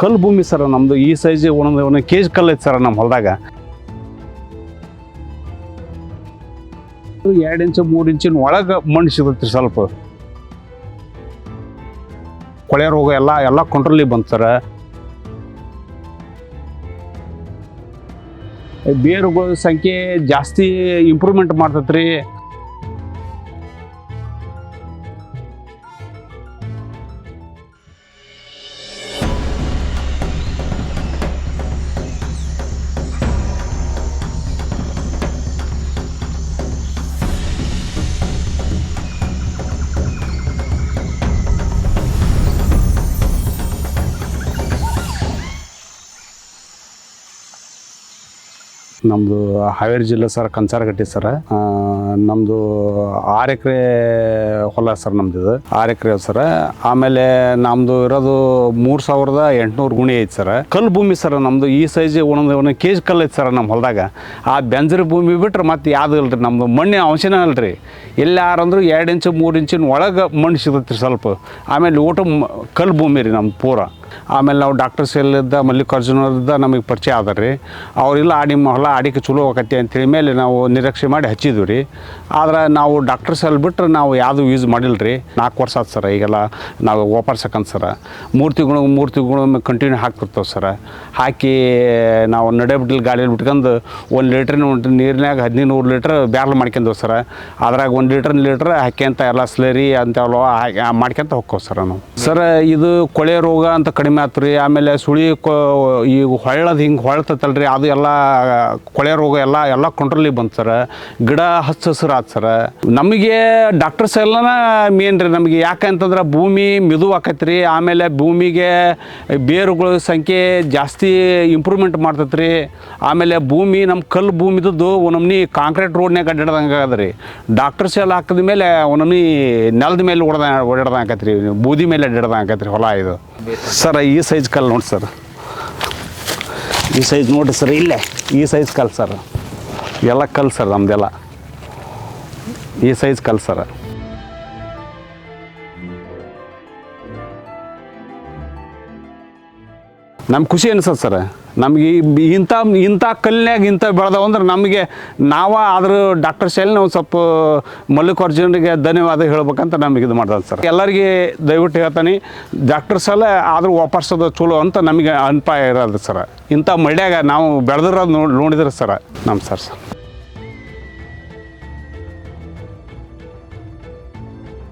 ಕಲ್ಲು ಭೂಮಿ ಸರ್ ನಮ್ಮದು ಈ ಸೈಜ್ ಒಂದೊಂದು ಒಂದೊಂದು ಕೆ ಜಿ ಕಲ್ಲು ಐತೆ ಸರ್ ನಮ್ಮ ಹೊಲದಾಗ. ಎರಡು ಇಂಚು, ಮೂರು ಇಂಚಿನ ಒಳಗೆ ಮಣ್ಣು ಸಿಗುತ್ತೆ ಸ್ವಲ್ಪ. ಕೊಳೆ ರೋಗ ಎಲ್ಲ ಎಲ್ಲ ಕಂಟ್ರೋಲಿಗೆ ಬಂತು ಸರ್. ಬೇರುಗಳ ಸಂಖ್ಯೆ ಜಾಸ್ತಿ ಇಂಪ್ರೂವ್ಮೆಂಟ್ ಮಾಡ್ತೈತೆ ನಮ್ಮದು ಹಾವೇರಿ ಜಿಲ್ಲೆ ಸರ್, ಕಂಚಾರಗಟ್ಟಿ ಸರ್. ನಮ್ಮದು ಆರು ಎಕರೆ ಹೊಲ ಸರ್ ನಮ್ದು ಇದು. ಆರು ಎಕರೆ ಸರ್. ಆಮೇಲೆ ನಮ್ಮದು ಇರೋದು ಮೂರು ಸಾವಿರದ ಎಂಟುನೂರು ಗುಣಿ ಐತೆ ಸರ್. ಕಲ್ಲು ಭೂಮಿ ಸರ್ ನಮ್ಮದು ಈ ಸೈಜ್ ಒಂದೊಂದು ಒಂದೊಂದು ಕೆ ಜಿ ಕಲ್ಲು ಐತೆ ಸರ್ ನಮ್ಮ ಹೊಲದಾಗ. ಆ ಬೆಂಜರ ಭೂಮಿ ಬಿಟ್ರೆ ಮತ್ತೆ ಯಾವುದು ಇಲ್ರಿ ನಮ್ಮದು ಮಣ್ಣಿನ ಅಂಶನೇ ಅಲ್ರಿ. ಎಲ್ಲಾರಂದ್ರೂ ಎರಡು ಇಂಚು, ಮೂರು ಇಂಚಿನ ಒಳಗೆ ಮಣ್ಣು ಸಿಗುತ್ತೆ ಸ್ವಲ್ಪ. ಆಮೇಲೆ ಊಟ ಕಲ್ಲು ಭೂಮಿ ರೀ ನಮ್ಮ ಪೂರ. ಆಮೇಲೆ ನಾವು ಡಾಕ್ಟರ್ ಎಲ್ಲಿದ್ದ ಮಲ್ಲಿಕಾರ್ಜುನವ್ರದ್ದು ನಮಗೆ ಪರಿಚಯ ಅದ ರೀ ಅವರಿಲ್ಲ ಆ ನಿಮ್ಮ ಹೊಲ ಅಡಿಕೆ ಚಲೋ ಹೋಗತ್ತೆ ಅಂತೇಳಿ ಮೇಲೆ ನಾವು ನಿರೀಕ್ಷೆ ಮಾಡಿ ಹಚ್ಚಿದ್ವಿ ರೀ. ಆದ್ರೆ ನಾವು ಡಾಕ್ಟರ್ ಸೆಲ್ ಬಿಟ್ಟರೆ ನಾವು ಯಾವುದು ಯೂಸ್ ಮಾಡಿಲ್ಲ ರೀ ನಾಲ್ಕು ವರ್ಷ ಆಯ್ತು ಸರ ಈಗೆಲ್ಲ. ನಾವು ವಾಪರ್ಸಕ್ಕಂತ ಸರ. ಮೂರು ತಿಂಗಳು ಮೂರು ತಿಂಗಳು ಕಂಟಿನ್ಯೂ ಹಾಕ್ತಿರ್ತೇವೆ ಸರ. ಹಾಕಿ ನಾವು ನಡೆ ಗಾಳಿಯಲ್ಲಿ ಬಿಟ್ಕೊಂಡು ಒಂದು ಲೀಟ್ರಿನ ಒಂದು ನೀರಿನಾಗ ಹದಿನೈದು ನೂರು ಲೀಟ್ರ್ ಬ್ಯಾರ್ಲ್ ಮಾಡ್ಕೊಂಡೇವು ಸರ. ಅದ್ರಾಗ ಒಂದು ಲೀಟ್ರ್ ಲೀಟ್ರ್ ಹಾಕ್ಯಂತ ಎಲ್ಲ ಸ್ಲರಿ ಅಂತೆಲ್ಲ ಮಾಡ್ಕೊಂತ ಹೋಗ್ಕೋ ಸರ ನಾವು. ಸರ್ ಇದು ಕೊಳೆ ರೋಗ ಅಂತ ಕಡಿಮೆ ಆಯ್ತು ರೀ ಆಮೇಲೆ ಸುಳಿ ಕೊ, ಈ ಹೊಳ್ಳದು ಹಿಂಗೆ ಹೊಳ್ತತ್ತಲ್ರಿ ಅದು ಎಲ್ಲ ಕೊಳೆ ರೋಗ ಎಲ್ಲ ಎಲ್ಲ ಕಂಟ್ರೋಲಿಗೆ ಬಂತು ಸರ್. ಗಿಡ ಹಚ್ಚ ಹಸಿರು ಆತು ಸರ್. ನಮಗೆ ಡಾಕ್ಟರ್ಸ್ ಎಲ್ಲನ ಮೇನ್ ರೀ, ನಮಗೆ ಯಾಕಂತಂದ್ರೆ ಭೂಮಿ ಮಿದು ಆಕೈತೆ ರೀ ಆಮೇಲೆ ಭೂಮಿಗೆ ಬೇರುಗಳ ಸಂಖ್ಯೆ ಜಾಸ್ತಿ ಇಂಪ್ರೂವ್ಮೆಂಟ್ ಮಾಡ್ತೈತೆ ರೀ ಆಮೇಲೆ ಭೂಮಿ ನಮ್ಮ ಕಲ್ಲು ಭೂಮಿದ್ದು ಒಂದೊಮ್ಮೆ ಕಾಂಕ್ರೀಟ್ ರೋಡ್ನಾಗ ಅಡ್ಡಾಡ್ದಂಗೆ ಆಗದ ರೀ ಡಾಕ್ಟರ್ಸ್ ಎಲ್ಲ ಹಾಕಿದ ಮೇಲೆ ಒಂದೊಮ್ಮೆ ನೆಲದ ಮೇಲೆ ಓಡದ ಓಡಾಡ್ದಂಗೆ ಆಕೈತೆ ರೀ ಬೂದಿ ಮೇಲೆ ಅಡ್ಡಾಡ್ದಂಗೆ ಆಕೈತೆ ರೀ ಹೊಲ ಇದು. ಸರ್, ಈ ಸೈಜ್ ಕಲ್ಲು ನೋಡಿ ಸರ್. ಈ ಸೈಜ್ ನೋಡಿರಿ ಸರ್, ಇಲ್ಲೇ, ಈ ಸೈಜ್ ಕಲ್ಲು ಸರ್. ಎಲ್ಲ ಕಲ್ಲು ಸರ್ ನಮ್ದೆಲ್ಲ. ಈ ಸೈಜ್ ಕಲ್ಲು ಸರ್. ನಮ್ಗೆ ಖುಷಿ ಅನಿಸತ್ತೆ ಸರ್. ನಮಗೆ ಇಂಥ ಇಂಥ ಕಲ್ಲಿನಾಗ ಇಂಥ ಬೆಳೆದವು ಅಂದ್ರೆ ನಮಗೆ ನಾವು ಆದ್ರ ಡಾಕ್ಟರ್ ಶೈಲಿ ನಾವು ಸ್ವಲ್ಪ ಮಲ್ಲಿಕಾರ್ಜುನರಿಗೆ ಧನ್ಯವಾದ ಹೇಳ್ಬೇಕಂತ ನಮಗೆ ಇದು ಮಾಡ್ತಾರೆ ಸರ್. ಎಲ್ಲರಿಗೆ ದಯವಿಟ್ಟು ಹೇಳ್ತಾನೆ, ಡಾಕ್ಟರ್ ಸಲ ಆದರೂ ವಾಪಸ್ಸೋದು ಚಲೋ ಅಂತ ನಮಗೆ ಅನುಪಾಯ ಇರೋದು ಸರ್. ಇಂಥ ಮಳ್ಯಾಗ ನಾವು ಬೆಳೆದಿರೋದು ನೋಡಿ ನೋಡಿದ್ರೆ ಸರ್. ನಮ್ಮ ಸರ್ ಸರ್.